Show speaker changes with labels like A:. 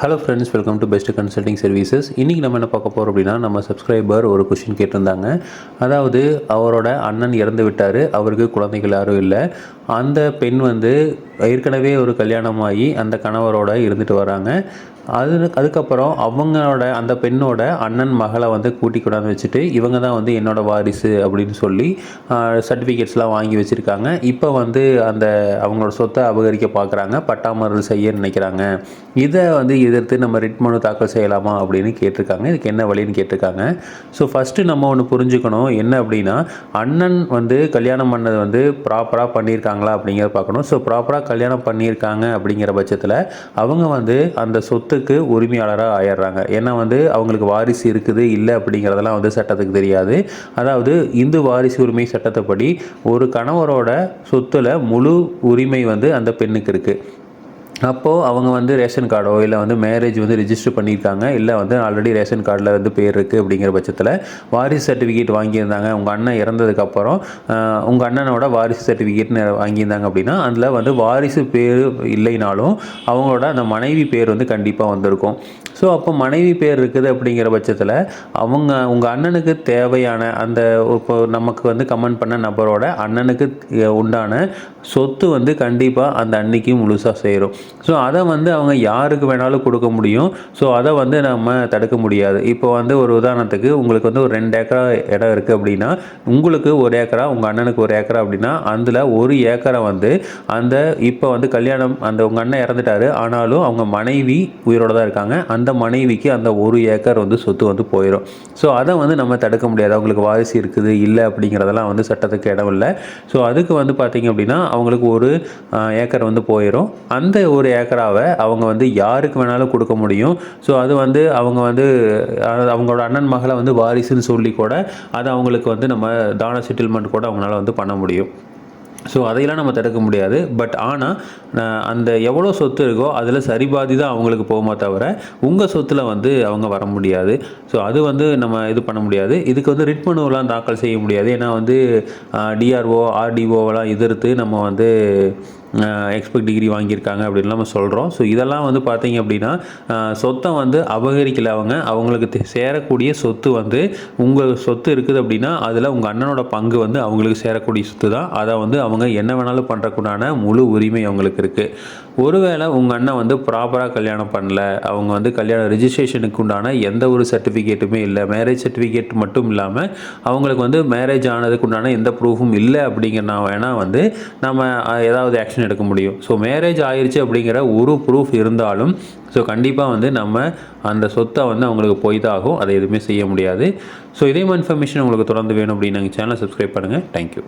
A: Hello friends welcome to best consulting services இன்றைக்கி நம்ம என்ன பார்க்க போகிறோம் அப்படின்னா நம்ம சப்ஸ்கிரைபர் ஒரு கொஷின் கேட்டிருந்தாங்க. அதாவது அவரோட அண்ணன் இறந்து விட்டார் அவருக்கு குழந்தைகள் யாரும் இல்லை. அந்த பெண் வந்து ஏற்கனவே ஒரு கல்யாணமாகி அந்த கணவரோட இருந்துட்டு வராங்க. அது அதுக்கப்புறம் அவங்களோட அந்த பெண்ணோட அண்ணன் மகளை வந்து கூட்டி கொண்டாந்து வச்சுட்டு இவங்க தான் வந்து என்னோட வாரிசு அப்படின்னு சொல்லி சர்டிஃபிகேட்ஸ்லாம் வாங்கி வச்சுருக்காங்க. இப்போ வந்து அந்த அவங்களோட சொத்தை அபகரிக்க பார்க்குறாங்க பட்டாமரல் செய்ய நினைக்கிறாங்க. இதை வந்து எதிர்த்து நம்ம ரிட் மனு தாக்கல் செய்யலாமா அப்படின்னு கேட்டிருக்காங்க. இதுக்கு என்ன வழின்னு கேட்டிருக்காங்க. ஸோ ஃபஸ்ட்டு நம்ம ஒன்று புரிஞ்சுக்கணும். என்ன அப்படின்னா அண்ணன் வந்து கல்யாணம் பண்ணது வந்து ப்ராப்பராக பண்ணியிருக்காங்களா அப்படிங்கிறத பார்க்கணும். ஸோ ப்ராப்பராக கல்யாணம் பண்ணியிருக்காங்க அப்படிங்கிற பட்சத்தில் அவங்க வந்து அந்த சொத்து சொத்துக்கு உரிமையாளராக ஆயிடுறாங்க. ஏன்னா வந்து அவங்களுக்கு வாரிசு இருக்குது இல்லை அப்படிங்கிறதெல்லாம் வந்து சட்டத்துக்கு தெரியாது. அதாவது இந்து வாரிசு உரிமை சட்டத்தைப்படி ஒரு கணவரோட சொத்தில் முழு உரிமை வந்து அந்த பெண்ணுக்கு இருக்குது அப்போது அவங்க வந்து ரேஷன் கார்டோ இல்லை வந்து மேரேஜ் வந்து ரிஜிஸ்டர் பண்ணியிருக்காங்க. இல்லை வந்து ஆல்ரெடி ரேஷன் கார்டில் வந்து பேர் இருக்குது அப்படிங்கிற பட்சத்தில் வாரிசு சர்டிஃபிகேட் வாங்கியிருந்தாங்க. உங்கள் அண்ணன் இறந்ததுக்கப்புறம் உங்கள் அண்ணனோட வாரிசு சர்டிஃபிகேட்னு வாங்கியிருந்தாங்க அப்படின்னா அதில் வந்து வாரிசு பேர் இல்லைனாலும் அவங்களோட அந்த மனைவி பேர் வந்து கண்டிப்பாக வந்திருக்கும். ஸோ அப்போ மனைவி பேர் இருக்குது அப்படிங்கிற பட்சத்தில் அவங்க உங்கள் அண்ணனுக்கு தேவையான அந்த இப்போ நமக்கு வந்து கமெண்ட் பண்ண நபரோட அண்ணனுக்கு உண்டான சொத்து வந்து கண்டிப்பாக அந்த அன்னைக்கு முழுசாக சேரும். ஸோ அதை வந்து அவங்க யாருக்கு வேணாலும் கொடுக்க முடியும். ஸோ அதை வந்து நம்ம தடுக்க முடியாது. இப்போ வந்து ஒரு உதாரணத்துக்கு உங்களுக்கு வந்து ஒரு ரெண்டு ஏக்கரா இடம் இருக்குது அப்படின்னா உங்களுக்கு ஒரு ஏக்கரா உங்கள் அண்ணனுக்கு ஒரு ஏக்கரா அப்படின்னா அதில் ஒரு ஏக்கரை வந்து அந்த இப்போ வந்து கல்யாணம் அந்த உங்கள் அண்ணன் இறந்துட்டாரு. ஆனாலும் அவங்க மனைவி உயிரோடு தான் இருக்காங்க. அந்த மனைவிக்கு அந்த ஒரு ஏக்கர் வந்து சொத்து வந்து போயிடும் ஸோ அதை வந்து நம்ம தடுக்க முடியாது. அவங்களுக்கு வாரிசு இருக்குது இல்லை அப்படிங்கிறதெல்லாம் வந்து சட்டத்துக்கு இடம் இல்லை. ஸோ அதுக்கு வந்து பார்த்திங்க அப்படின்னா அவங்களுக்கு ஒரு ஏக்கர் வந்து போயிடும் அந்த ஒரு ஏக்கராவை அவங்க வந்து யாருக்கு வேணாலும் கொடுக்க முடியும். ஸோ அது வந்து அவங்க வந்து அவங்களோட அண்ணன் மகளை வந்து வாரிசுன்னு சொல்லி கூட அதை அவங்களுக்கு வந்து நம்ம தான செட்டில்மெண்ட் கூட அவங்களால வந்து பண்ண முடியும். ஸோ அதையெல்லாம் நம்ம தடுக்க முடியாது. பட் ஆனால் அந்த எவ்வளோ சொத்து இருக்கோ அதில் சரிபாதி தான் அவங்களுக்கு போகுமா தவிர உங்கள் சொத்தில் வந்து அவங்க வர முடியாது. ஸோ அது வந்து நம்ம இது பண்ண முடியாது. இதுக்கு வந்து ரிட் மனுவெலாம் தாக்கல் செய்ய முடியாது. ஏன்னா வந்து டிஆர்ஓ ஆர்டிஓவெல்லாம் எதிர்த்து நம்ம வந்து எக்ஸ்பெக்ட் டிகிரி வாங்கியிருக்காங்க அப்படின்னு நம்ம சொல்கிறோம் ஸோ இதெல்லாம் வந்து பார்த்தீங்க அப்படின்னா சொத்தை வந்து அபகரிக்கல அவங்க. அவங்களுக்கு சேரக்கூடிய சொத்து வந்து உங்கள் சொத்து இருக்குது அப்படின்னா அதில் உங்கள் அண்ணனோட பங்கு வந்து அவங்களுக்கு சேரக்கூடிய சொத்து தான். அதை வந்து அவங்க என்ன வேணாலும் பண்ணுறக்குண்டான முழு உரிமை அவங்களுக்கு இருக்குது ஒருவேளை உங்கள் அண்ணன் வந்து ப்ராப்பராக கல்யாணம் பண்ணல அவங்க வந்து கல்யாண ரிஜிஸ்ட்ரேஷனுக்கு உண்டான எந்த ஒரு சர்டிஃபிகேட்டுமே இல்லை மேரேஜ் சர்டிஃபிகேட் மட்டும் இல்லாமல் அவங்களுக்கு வந்து மேரேஜ் ஆனதுக்கு உண்டான எந்த ப்ரூஃபும் இல்லை அப்படிங்கிறனா வேணால் வந்து நம்ம ஏதாவது ஆக்ஷன் ஆக்ஷன் எடுக்க முடியும். ஸோ மேரேஜ் ஆயிடுச்சு அப்படிங்கிற ஒரு ப்ரூஃப் இருந்தாலும் ஸோ கண்டிப்பாக வந்து நம்ம அந்த சொத்தை வந்து அவங்களுக்கு போய் தான் ஆகும் அதை எதுவுமே செய்ய முடியாது. ஸோ இதே மாதிரி இன்ஃபர்மேஷன் உங்களுக்கு தொடர்ந்து வேணும் அப்படின்னு நாங்கள் சேனலை சப்ஸ்கிரைப் பண்ணுங்கள் தேங்க்யூ